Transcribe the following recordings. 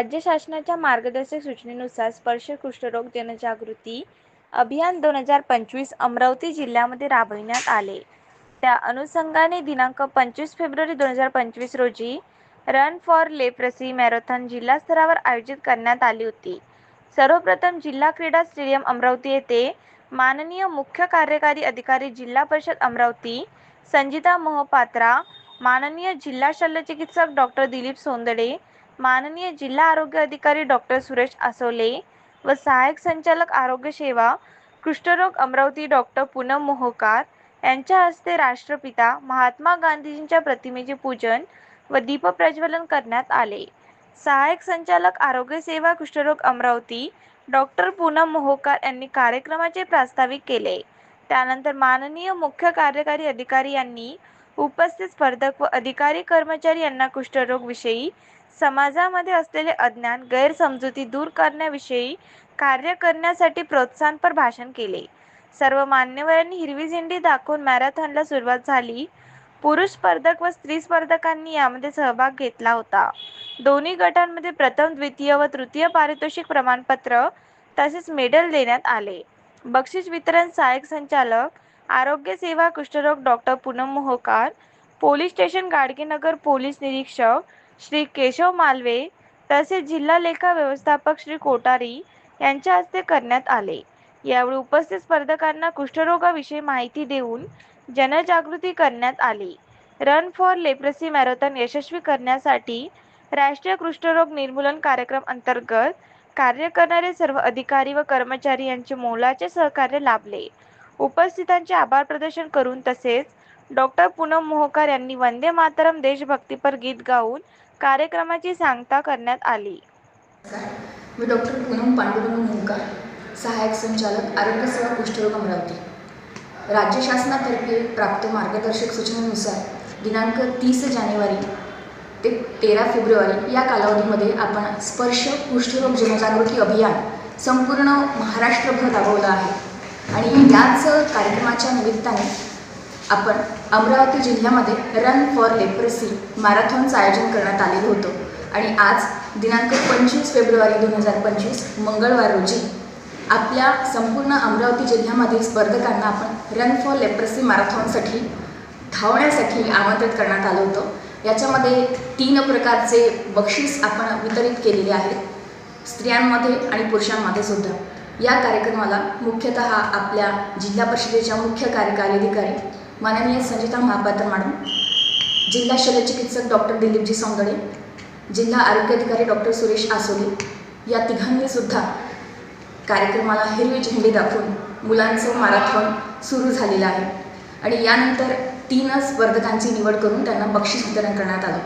राज्य शासनाच्या मार्गदर्शक सूचनेनुसार स्पर्श कुष्ठरोग जनजागृती अभियान दोन हजार पंचवीस अमरावती जिल्ह्यामध्ये राबविण्यात आले. त्या अनुषंगाने दिनांक पंचवीस फेब्रुवारी दोन हजार पंचवीस रोजी रन फॉर लेप्रसी मॅरेथॉन जिल्हा स्तरावर आयोजित करण्यात आली होती. सर्वप्रथम जिल्हा क्रीडा स्टेडियम अमरावती येथे माननीय मुख्य कार्यकारी अधिकारी जिल्हा परिषद अमरावती संजिता मोहपात्रा माननीय जिल्हा शल्यचिकित्सक डॉक्टर दिलीप सोंदडे माननीय जिल्हा आरोग्य अधिकारी डॉक्टर सुरेश आसोले व सहाय्यक संचालक आरोग्य सेवा कुष्ठरोग अमरावती डॉक्टर पूनम मोहोकार यांच्या हस्ते राष्ट्रपिता महात्मा गांधीजींच्या प्रतिमेचे पूजन व दीपप्रज्वलन करण्यात आले. सहाय्यक संचालक आरोग्य सेवा कुष्ठरोग अमरावती डॉक्टर पूनम मोहोकार यांनी कार्यक्रमाचे प्रास्ताविक केले. त्यानंतर माननीय मुख्य कार्यकारी अधिकारी यांनी उपस्थित स्पर्धक व अधिकारी कर्मचारी यांना कुष्ठरोगविषयी समाजामध्ये असलेले अज्ञान गैरसमजुती दूर करण्याविषयी कार्य करण्यासाठी प्रोत्साहनपर भाषण केले. सर्व मान्यवरांनी हिरवी झेंडी दाखवून मॅरेथॉनला सुरुवात झाली. पुरुष स्पर्धक व स्त्री स्पर्धकांनी यामध्ये सहभाग घेतला होता. दोन्ही गटांमध्ये प्रथम द्वितीय व तृतीय पारितोषिक प्रमाणपत्र तसेच मेडल देण्यात आले. बक्षीस वितरण सहाय्यक संचालक आरोग्य सेवा कुष्ठरोग doctor Poonam Mohkar police station Gadgenagar police निरीक्षक श्री केशव मालवे तसेच जिल्हा लेखा व्यवस्थापक श्री कोटारी यांच्या हस्ते करण्यात आले. यावेळी उपस्थित स्पर्धकांना कुष्ठरोगाविषयी माहिती देऊन जनजागृती करण्यात आली. रन फॉर लेप्रसी मॅरेथॉन यशस्वी करण्यासाठी राष्ट्रीय कुष्ठरोग निर्मूलन कार्यक्रम अंतर्गत कार्य करणारे सर्व अधिकारी व कर्मचारी यांचे मोलाचे सहकार्य लाभले. उपस्थितांचे आभार प्रदर्शन करून तसेच डॉक्टर पूनम मोहकर यांनी वंदे मातरम देशभक्तीपर गीत गाऊन कार्यक्रमाची सांगता करण्यात आली. मी डॉक्टर पूनम पांडुरंग मोहकर सहाय्यक संचालक आरोग्य सेवा कुष्ठरोग अमरावती. राज्य शासनातर्फे प्राप्त मार्गदर्शक सूचनेनुसार दिनांक तीस जानेवारी ते तेरा फेब्रुवारी या कालावधीमध्ये आपण स्पर्श कुष्ठरोग जनजागृती अभियान संपूर्ण महाराष्ट्रभर राबवलं आहे. आणि याच कार्यक्रमाच्या निमित्ताने आपण अमरावती जिल्ह्यामध्ये रन फॉर लेप्रसी मॅरेथॉनचं आयोजन करण्यात आलेलं होतं. आणि आज दिनांक पंचवीस फेब्रुवारी दोन हजार पंचवीस मंगळवार रोजी आपल्या संपूर्ण अमरावती जिल्ह्यामधील स्पर्धकांना आपण रन फॉर लेप्रसी मॅरेथॉनसाठी धावण्यासाठी आमंत्रित करण्यात आलं होतं. याच्यामध्ये तीन प्रकारचे बक्षीस आपण वितरित केलेले आहेत. स्त्रियांमध्ये आणि पुरुषांमध्ये सुद्धा. या कार्यक्रमाला मुख्यतः आपल्या जिल्हा परिषदेच्या मुख्य कार्यकारी अधिकारी माननीय संजिता महापात्र मॅडम जिल्हा शल्यचिकित्सक डॉक्टर दिलीपजी सौंदडे जिल्हा आरोग्य अधिकारी डॉक्टर सुरेश आसोले या तिघांनी सुद्धा कार्यक्रमाला हिरवी झेंडी दाखवून मुलांचं मॅरेथॉन सुरू झालेलं आहे. आणि यानंतर तीनच स्पर्धकांची निवड करून त्यांना बक्षीस वितरण करण्यात आलं.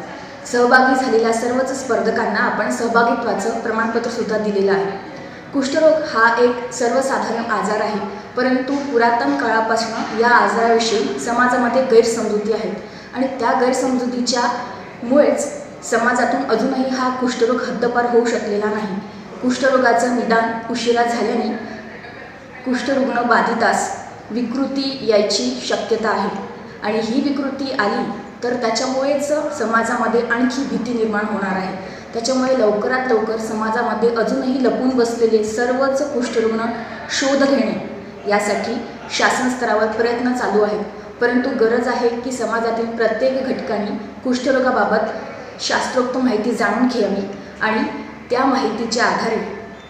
सहभागी झालेल्या सर्वच स्पर्धकांना आपण सहभागित्वाचं प्रमाणपत्रसुद्धा दिलेलं आहे. कुष्ठरोग हा एक सर्वसाधारण आजार आहे परंतु पुरातन काळापासून या आजाराविषयी समाजामध्ये गैरसमजुती आहेत आणि त्या गैरसमजुतीच्या मुळेच समाजातून अजूनही हा कुष्ठरोग हद्दपार होऊ शकलेला नाही. कुष्ठरोगाचं निदान उशिरा झाल्याने कुष्ठरुग्ण बाधितास विकृती यायची शक्यता आहे आणि ही विकृती आली तर त्याच्यामुळेच समाजामध्ये आणखी भीती निर्माण होणार आहे. त्याच्यामुळे लवकरात लवकर समाजामध्ये अजूनही लपून बसलेले सर्वच कुष्ठरुग्ण शोध घेणे यासाठी शासन स्तरावर प्रयत्न चालू आहेत. परंतु गरज आहे की समाजातील प्रत्येक घटकांनी कुष्ठरोगाबाबत शास्त्रोक्त माहिती जाणून घ्यावी आणि त्या माहितीच्या आधारे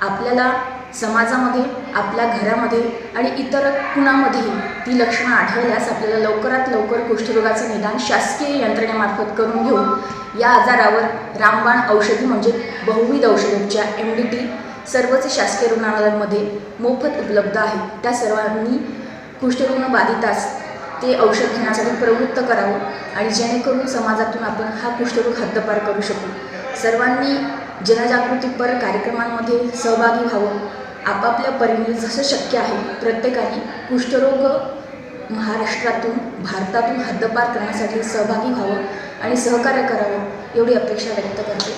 आपल्याला समाजामध्ये आपल्या घरामध्ये आणि इतर कुणामध्येही ती लक्षणं आढळल्यास आपल्याला लवकरात लवकर कुष्ठरोगाचं निदान शासकीय यंत्रणेमार्फत करून घेऊन या आजारावर रामबाण औषधी म्हणजे बहुविध औषधोपचार एम डी टी सर्वच शासकीय रुग्णालयांमध्ये मोफत उपलब्ध आहे. त्या सर्वांनी कुष्ठरुग्ण बाधितास ते औषध घेण्यासाठी प्रवृत्त करावं आणि जेणेकरून समाजातून आपण हा कुष्ठरोग हद्दपार करू शकू. सर्वांनी जनजागृतीपर कार्यक्रमांमध्ये सहभागी व्हावं. आपापल्या परीने जसं शक्य आहे प्रत्येकाने कुष्ठरोग महाराष्ट्रातून भारतातून हद्दपार करण्यासाठी सहभागी व्हावं आणि सहकार्य करावं एवढी अपेक्षा व्यक्त करते.